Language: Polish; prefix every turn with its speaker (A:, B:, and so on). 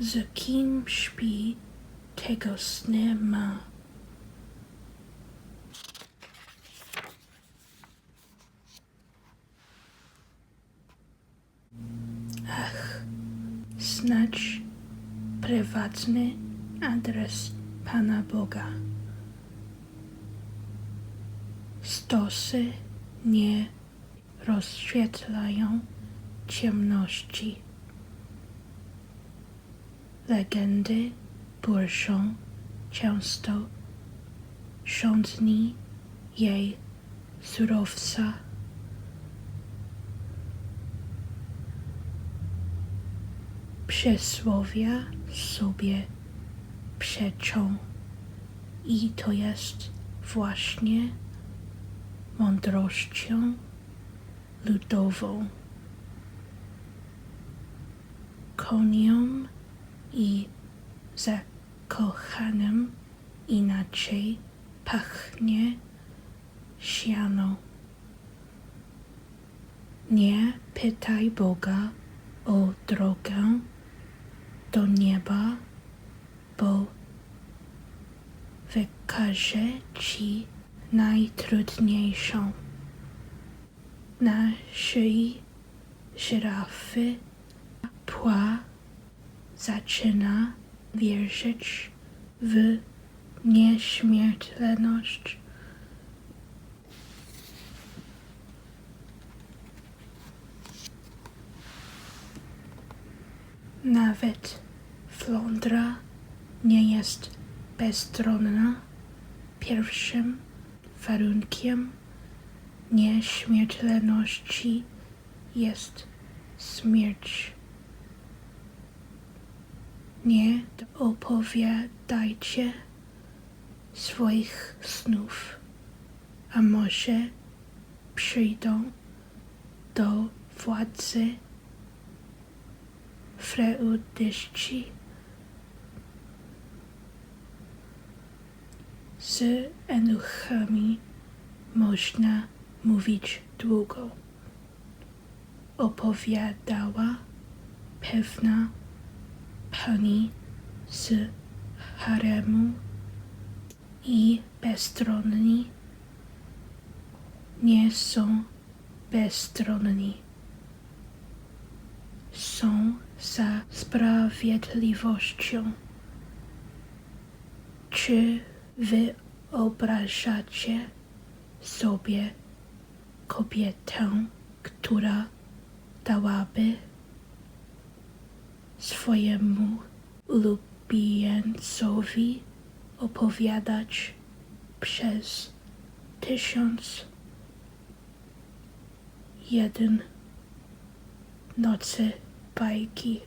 A: Z kim śpi, tego sny ma. Ach, snać prywatny adres Pana Boga. Stosy nie rozświetlają ciemności. Legendy burszą często rządni jej surowca. Przysłowia sobie przeczą i to jest właśnie mądrością ludową. Koniom i zakochanym inaczej pachnie siano. Nie pytaj Boga o drogę do nieba, bo wykaże ci najtrudniejszą. Na szyi żyrafy pła zaczyna wierzyć w nieśmiertelność. Nawet flądra nie jest bezstronna. Pierwszym warunkiem nieśmiertelności jest śmierć. Nie opowiadajcie swoich snów, a może przyjdą do władzy freudyści z enuchami można mówić długo. Opowiadała pewna pani z haremu i bezstronni nie są bezstronni. Są za sprawiedliwością. Czy wyobrażacie sobie kobietę, która dałaby swojemu ulubieńcowi opowiadać przez tysiąc jeden nocy bajki.